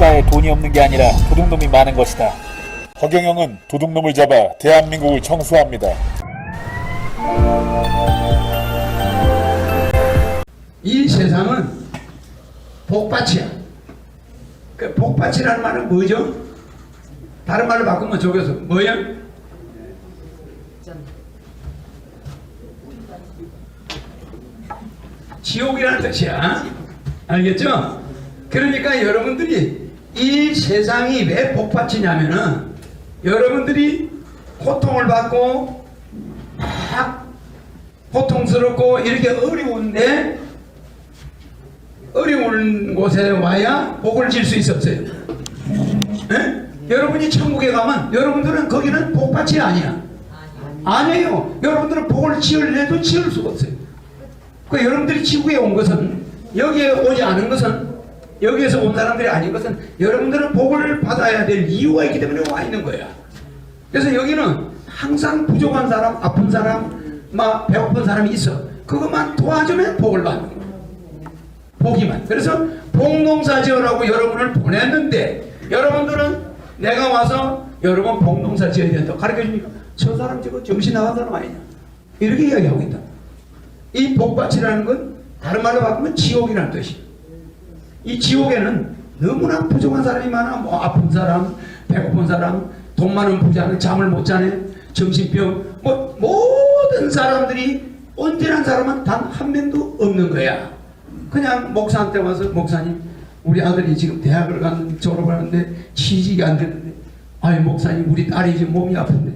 국가에 돈이 없는 게 아니라 도둑놈이 많은 것이다. 허경영은 도둑놈을 잡아 대한민국을 청소합니다. 이 세상은 복받이야. 그 복받이라는 말은 뭐죠? 다른 말로 바꾸면 저기서 뭐야? 지옥이라는 뜻이야. 알겠죠? 그러니까 여러분들이 이 세상이 왜 복받이냐면은 여러분들이 고통을 받고 막 고통스럽고 이렇게 어려운데 어려운 곳에 와야 복을 질 수 있었어요. 예? 여러분이 천국에 가면 여러분들은 거기는 복받이 아니야. 아니에요. 여러분들은 복을 지을래도 지을 수가 없어요. 그 여러분들이 지구에 온 것은 여기에 오지 않은 것은 여기에서 온 사람들이 아닌 것은 여러분들은 복을 받아야 될 이유가 있기 때문에 와 있는 거야. 그래서 여기는 항상 부족한 사람, 아픈 사람, 막 배고픈 사람이 있어. 그것만 도와주면 복을 받는 거야. 보기만. 그래서 복농사 지으라고 여러분을 보냈는데 여러분들은 내가 와서 여러분 복농사 지어야 된다고 가르쳐 주니까 저 사람 저거 정신 나간 사람 아니냐. 이렇게 이야기하고 있다. 이 복받이라는 건 다른 말로 바꾸면 지옥이라는 뜻이야. 이 지옥에는 너무나 부족한 사람이 많아. 뭐 아픈 사람, 배고픈 사람, 돈 많은 부자는 잠을 못 자네, 정신병, 뭐 모든 사람들이 언제란 사람은 단 한 명도 없는 거야. 그냥 목사한테 와서 목사님, 우리 아들이 지금 대학을 갔는데 졸업을 하는데 취직이 안 되는데, 아이 목사님, 우리 딸이 지금 몸이 아픈데,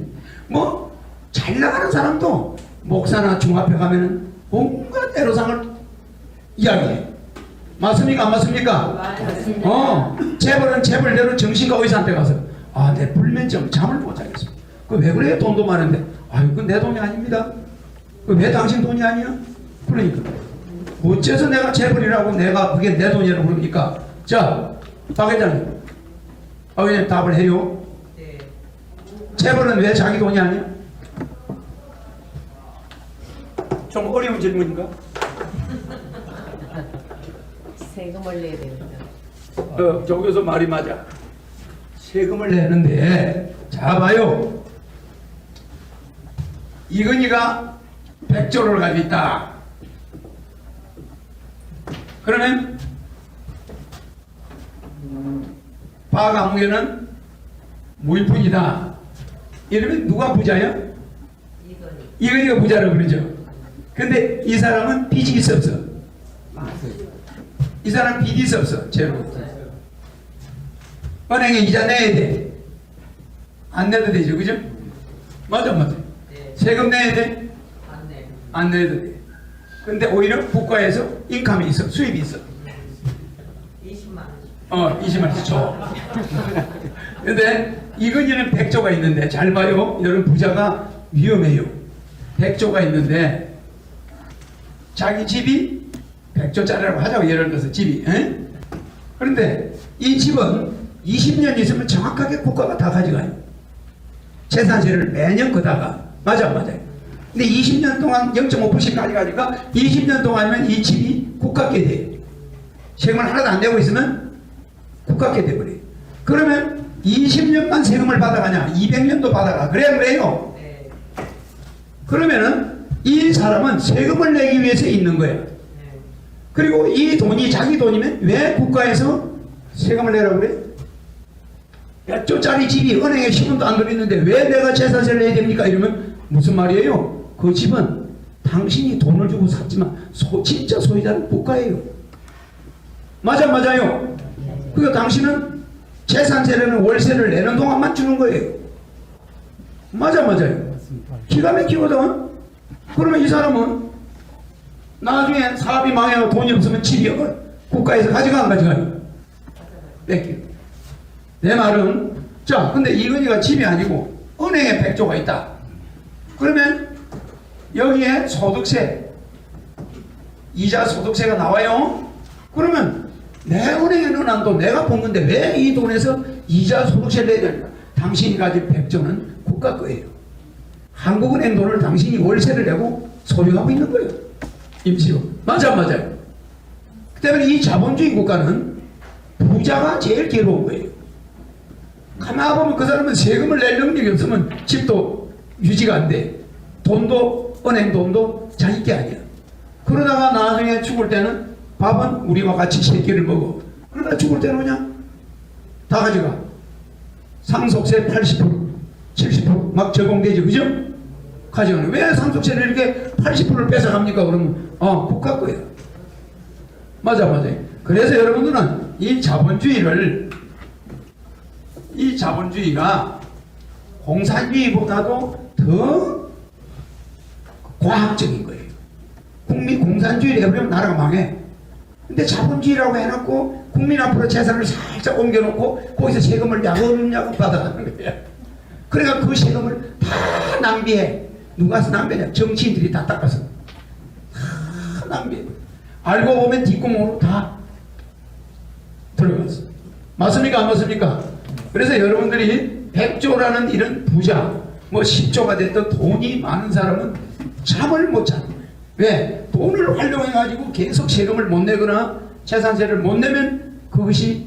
뭐 잘 나가는 사람도 목사나 중학교 가면은 온갖 애로상을 이야기해. 맞습니까? 안 맞습니까? 어, 재벌은 재벌대로 정신과 의사한테 가서 아, 내 불면증 잠을 못 자겠어. 그 왜 그래요? 돈도 많은데. 아유, 그건 내 돈이 아닙니다. 그 왜 당신 돈이 아니야? 그러니까. 어째서 내가 재벌이라고 내가 그게 내 돈이라고 그럽니까? 자, 박 회장님. 박 회장님 답을 해요. 재벌은 왜 자기 돈이 아니야? 좀 어려운 질문인가? 세금을 내야 됩니다. 어, 저기서 말이 맞아. 세금을 내는데, 자, 봐요. 이건희가 100조를 가지고 있다. 그러면, 박아무개는 무일푼이다. 이러면 누가 부자야? 이건희. 이건희가 부자라고 그러죠. 근데 이 사람은 빚이 있어 없어? 이 사람 빚이 없어? 제로. 은행에 이자 내야 돼. 안 내도 되죠, 그죠? 맞아, 맞아. 네. 세금 내야 돼. 안 내도 돼. 근데 오히려 국가에서 인감이 있어, 수입이 있어. 20만 원. 어, 20만 원 줘. 근데 이건희는 100조가 있는데 잘 봐요. 여러분 부자가 위험해요. 100조가 있는데 자기 집이 100조짜리라고 하자고 예를 들어서 집이. 에? 그런데 이 집은 20년 있으면 정확하게 국가가 다 가져가요. 재산세를 매년 거다가 맞아 안 맞아요. 근데 20년 동안 0.5% 가져가니까 20년 동안이면 이 집이 국가께 돼요. 세금을 하나도 안 내고 있으면 국가께 돼버려요. 그러면 20년만 세금을 받아가냐? 200년도 받아가. 그래야 그래요. 네. 그러면은 이 사람은 세금을 내기 위해서 있는 거예요. 네. 그리고 이 돈이 자기 돈이면 왜 국가에서 세금을 내라고 그래? 몇 조짜리 집이 은행에 10원도 안 들어있는데 왜 내가 재산세를 내야 됩니까? 이러면 무슨 말이에요? 그 집은 당신이 돈을 주고 샀지만 소, 진짜 소유자는 국가예요. 맞아 맞아요. 그러니까 당신은 재산세라는 월세를 내는 동안만 주는 거예요. 맞아 맞아요. 기가 막히거든. 그러면 이 사람은 나중에 사업이 망해서 돈이 없으면 집이 없어. 국가에서 가져가 안 가져가요? 뺏겨. 내 말은 자 근데 이건희가 집이 아니고 은행에 백조가 있다. 그러면 여기에 소득세 이자 소득세가 나와요. 그러면 내 은행에 넣어놓은 돈 내가 본 건데 왜 이 돈에서 이자 소득세를 내야 되는가? 당신이 가진 백조는 국가 거예요. 한국은행 돈을 당신이 월세를 내고 소유하고 있는 거예요. 임시로. 맞아, 맞아요. 그 때문에 이 자본주의 국가는 부자가 제일 괴로운 거예요. 가만 보면 그 사람은 세금을 낼 능력이 없으면 집도 유지가 안 돼. 돈도 은행 돈도 자기 게 아니야. 그러다가 나중에 죽을 때는 밥은 우리와 같이 세 끼를 먹어. 그러다 죽을 때는 그냥 다 가져가. 상속세 80%, 70%막 적용되지, 그죠? 가져가는. 왜 상속세를 이렇게 80%를 뺏어갑니까? 그러면, 어, 국가 거야. 맞아, 맞아. 그래서 여러분들은 이 자본주의를, 이 자본주의가 공산주의보다도 더 과학적인 거예요. 국민 공산주의를 해버리면 나라가 망해. 근데 자본주의라고 해놓고 국민 앞으로 재산을 살짝 옮겨놓고 거기서 세금을 야금야금 받아가는 거야. 그러니까 그 세금을 다 낭비해. 누가 낭비냐? 정치인들이 다 닦아서. 다 낭비해. 알고 보면 뒷구멍으로 다 들어갔어. 맞습니까? 안 맞습니까? 그래서 여러분들이 100조라는 이런 부자, 뭐 10조가 됐던 돈이 많은 사람은 잠을 못 거예요. 왜? 돈을 활용해가지고 계속 세금을 못 내거나 재산세를 못 내면 그것이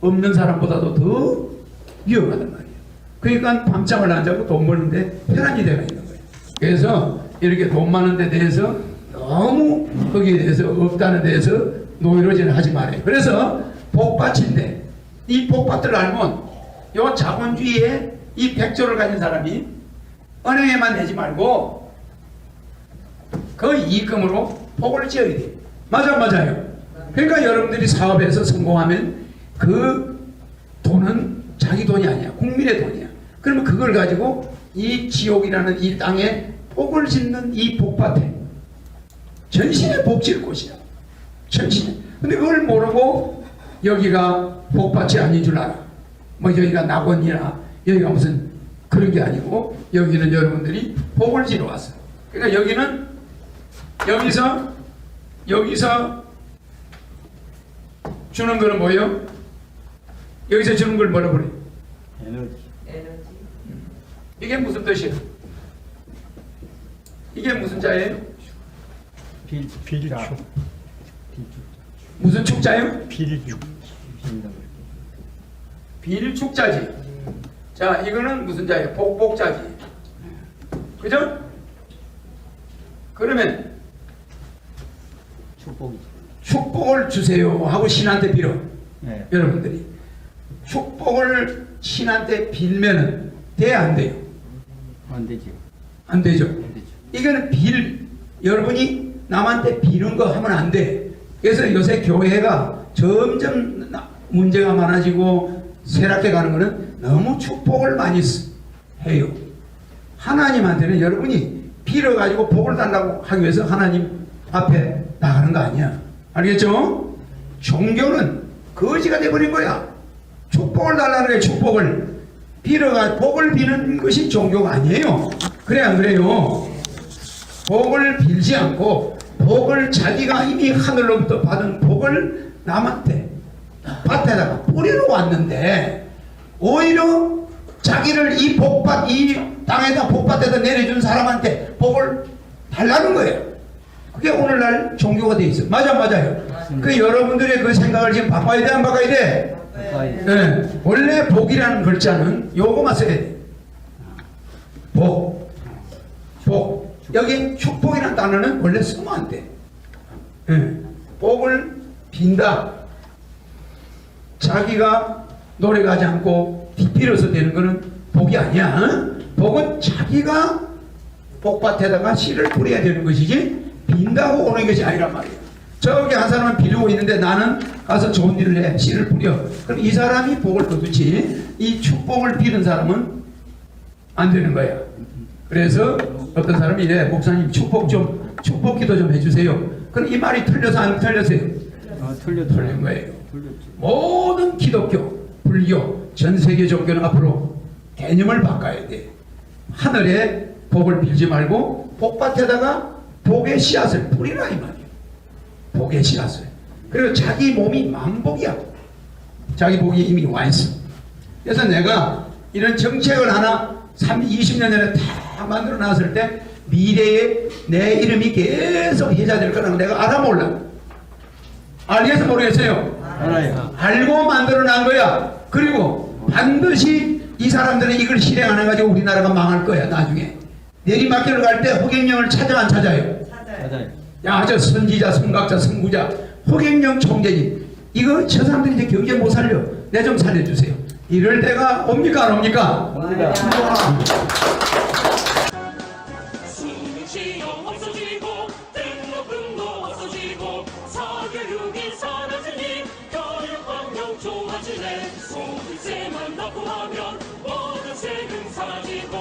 없는 사람보다도 더 위험하단 말이에요. 그러니까 밤잠을 안 자고 돈 버는데 되어 있는 거예요. 그래서 이렇게 돈 많은 데 대해서 너무 거기에 대해서 없다는 데에서 노이로지는 하지 말아요. 그래서 복받친데 이 복받을 알면 요 자본주의에 이 백조를 가진 사람이 은행에만 내지 말고 그 이익금으로 복을 지어야 돼. 맞아 맞아요. 그러니까 여러분들이 사업에서 성공하면 그 돈은 자기 돈이 아니야. 국민의 돈이야. 그러면 그걸 가지고 이 지옥이라는 이 땅에 복을 짓는 이 복밭에 전신에 복질 곳이야. 전신에. 근데 그걸 모르고 여기가 복밭이 아닌 줄 알아. 뭐 여기가 낙원이나 여기가 무슨 그런 게 아니고 여기는 여러분들이 복을 지러 왔어. 그러니까 여기는 여기서 여기서 주는 거는 뭐예요? 여기서 주는 걸 뭐라 그래? 에너지. 에너지. 이게 무슨 뜻이에요? 이게 무슨 자예요? 빌, 빌축. 무슨 축자예요? 빌축. 빌축자지. 자, 이거는 무슨 자예요? 복복자지. 그죠? 그러면. 축복을 주세요 하고 신한테 빌어. 네. 여러분들이 축복을 신한테 빌면은 돼안 돼요? 안 되죠. 안 되죠. 안 되죠. 이거는 빌 여러분이 남한테 비는 거 하면 안 돼. 그래서 요새 교회가 점점 나- 문제가 많아지고 쇠락해 가는 거는 너무 축복을 많이 쓰- 해요. 하나님한테는 여러분이 빌어 가지고 복을 달라고 하기 위해서 하나님 앞에 나가는 거 아니야. 알겠죠? 종교는 거지가 돼버린 거야. 축복을 달라는 거야, 축복을. 빌어가 복을 비는 것이 종교가 아니에요. 그래 안 그래요? 복을 빌지 않고 복을 자기가 이미 하늘로부터 받은 복을 남한테 밭에다가 뿌리러 왔는데 오히려 자기를 이 복밭 이 땅에다 복밭에다 내려준 사람한테 복을 달라는 거예요. 그게 오늘날 종교가 돼 있어. 맞아 맞아요. 그 여러분들의 그 생각을 지금 바꿔야 돼 안 바꿔야 돼? 네. 원래 복이라는 글자는 요거만 써야 돼. 복. 복. 여기 축복이라는 단어는 원래 쓰면 안 돼. 예. 복을 빈다. 자기가 노력하지 않고 뒷빌어서 되는 거는 복이 아니야. 어? 복은 자기가 복밭에다가 씨를 뿌려야 되는 것이지 빈다고 오는 것이 아니란 말이야. 저기 한 사람은 비르고 있는데 나는 가서 좋은 일을 해 씨를 뿌려. 그럼 이 사람이 복을 거두지 이 축복을 비는 사람은 안 되는 거야. 그래서 어떤 사람이 이래 목사님 축복 좀 축복 기도 좀 해주세요. 그럼 이 말이 틀려서 안 틀렸어요? 아, 틀렸죠. 틀린 거예요. 틀렸죠. 모든 기독교, 불교, 전 세계 종교는 앞으로 개념을 바꿔야 돼. 하늘에 복을 빌지 말고 복밭에다가 복의 씨앗을 뿌리라 이 말이에 요. 복의 씨앗을. 그리고 자기 몸이 만복이야. 자기 복이 이미 와 있어. 그래서 내가 이런 정책을 하나 3, 20년 전에 다 만들어 놨을 때 미래에 내 이름이 계속 회자될 거라는 거 내가 알아 몰라. 알겠어 모르겠어요? 알아요. 알고 만들어 난 거야. 그리고 반드시 이 사람들은 이걸 실행 안 해가지고 우리나라가 망할 거야 나중에. 내리막길을 갈 때 호갱령을 찾아 안 찾아요? 맞아요. 야, 저 선지자, 선각자, 선구자, 호갱령 총재님. 이거 저 사람들이 이제 경제 못 살려. 내 좀 살려주세요. 이럴 때가 옵니까 안 옵니까? 옵니다. 좋아지네 소득세만 납부하면 모든 세금 사라지고